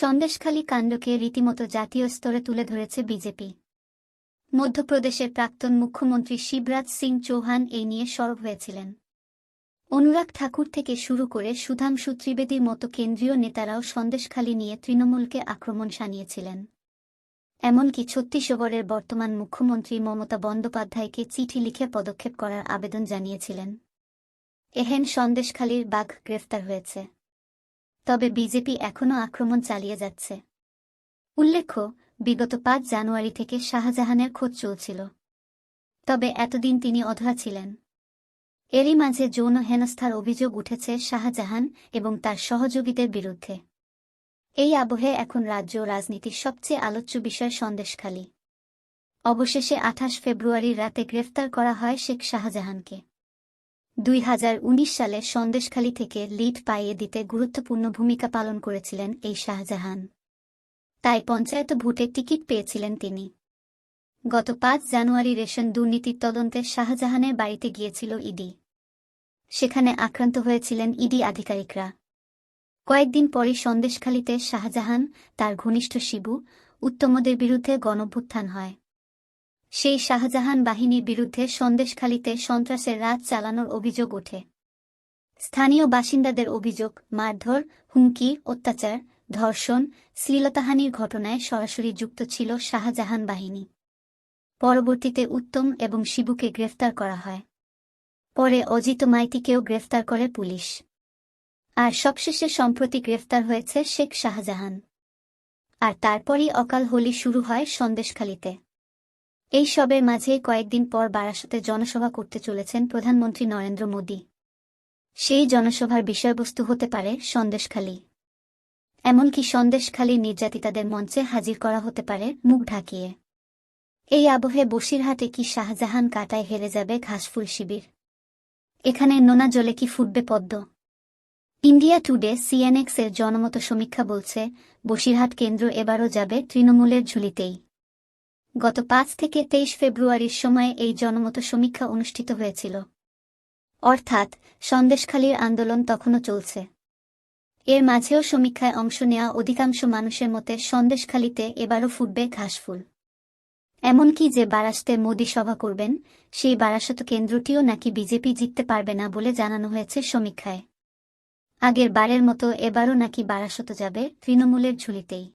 সন্দেশখালী কাণ্ডকে রীতিমতো জাতীয় স্তরে তুলে ধরেছে বিজেপি। মধ্যপ্রদেশের প্রাক্তন মুখ্যমন্ত্রী শিবরাজ সিং চৌহান এই নিয়ে সরব হয়েছিলেন। অনুরাগ ঠাকুর থেকে শুরু করে সুধাংশু ত্রিবেদীর মতো কেন্দ্রীয় নেতারাও সন্দেশখালী নিয়ে তৃণমূলকে আক্রমণ সানিয়েছিলেন এমনকি ছত্তিশগড়ের বর্তমান মুখ্যমন্ত্রী মমতা বন্দ্যোপাধ্যায়কে চিঠি লিখে পদক্ষেপ করার আবেদন জানিয়েছিলেন। এহেন সন্দেশখালীর বাঘ গ্রেফতার হয়েছে। তবে বিজেপি এখনও আক্রমণ চালিয়ে যাচ্ছে। উল্লেখ্য, বিগত পাঁচ জানুয়ারি থেকে শাহজাহানের খোঁজ চলছিল। তবে এতদিন তিনি অধরা ছিলেন। এরই মাঝে যৌন হেনস্থার অভিযোগ উঠেছে শাহজাহান এবং তার সহযোগীদের বিরুদ্ধে। এই আবহে এখন রাজ্য রাজনীতির সবচেয়ে আলোচ্য বিষয় সন্দেশখালী। অবশেষে আঠাশ ফেব্রুয়ারির রাতে গ্রেফতার করা হয় শেখ শাহজাহানকে। দুই হাজার উনিশ সালে সন্দেশখালী থেকে লিড পাইয়ে দিতে গুরুত্বপূর্ণ ভূমিকা পালন করেছিলেন এই শাহজাহান। তাই পঞ্চায়েত ভোটে টিকিট পেয়েছিলেন তিনি। গত পাঁচ জানুয়ারি রেশন দুর্নীতির তদন্তে শাহজাহানের বাড়িতে গিয়েছিল ইডি। সেখানে আক্রান্ত হয়েছিলেন ইডি আধিকারিকরা। কয়েকদিন পরই সন্দেশখালীতে শাহজাহান, তার ঘনিষ্ঠ শিবু, উত্তমদের বিরুদ্ধে গণভ্যুত্থান হয়। সেই শাহজাহান বাহিনীর বিরুদ্ধে সন্দেশখালীতে সন্ত্রাসের রাত চালানোর অভিযোগ ওঠে। স্থানীয় বাসিন্দাদের অভিযোগ, মারধর, হুমকি, অত্যাচার, ধর্ষণ, শ্লীলতাহানির ঘটনায় সরাসরি যুক্ত ছিল শাহজাহান বাহিনী। পরবর্তীতে উত্তম এবং শিবুকে গ্রেফতার করা হয়। পরে অজিত মাইতিকেও গ্রেফতার করে পুলিশ। আর সবশেষে সম্প্রতি গ্রেফতার হয়েছে শেখ শাহজাহান। আর তারপরই অকাল হোলি শুরু হয় সন্দেশখালীতে। এই সবের মাঝে কয়েকদিন পর বারাসতে জনসভা করতে চলেছেন প্রধানমন্ত্রী নরেন্দ্র মোদী। সেই জনসভার বিষয়বস্তু হতে পারে সন্দেশখালী। এমনকি সন্দেশখালী নির্যাতিতাদের মঞ্চে হাজির করা হতে পারে মুখ ঢাকিয়ে। এই আবহে বসিরহাটে কি শাহজাহান কাটায় হেরে যাবে ঘাসফুল শিবির? এখানে নোনা জলে কি ফুটবে পদ্ম? ইন্ডিয়া টুডে সিএনএক্স এর জনমত সমীক্ষা বলছে, বসিরহাট কেন্দ্র এবারও যাবে তৃণমূলের ঝুলিতেই। গত পাঁচ থেকে তেইশ ফেব্রুয়ারির সময়ে এই জনমত সমীক্ষা অনুষ্ঠিত হয়েছিল। অর্থাৎ, সন্দেশখালীর আন্দোলন তখনও চলছে। এর মাঝেও সমীক্ষায় অংশ নেওয়া অধিকাংশ মানুষের মতে সন্দেশখালীতে এবারও ফুটবে ঘাসফুল এমনকি যে বারাসতে মোদী সভা করবেন, সেই বারাসত কেন্দ্রটিও নাকি বিজেপি জিততে পারবে না বলে জানানো হয়েছে সমীক্ষায়। আগের বারের মতো এবারও নাকি বারাসত যাবে তৃণমূলের ঝুলিতেই।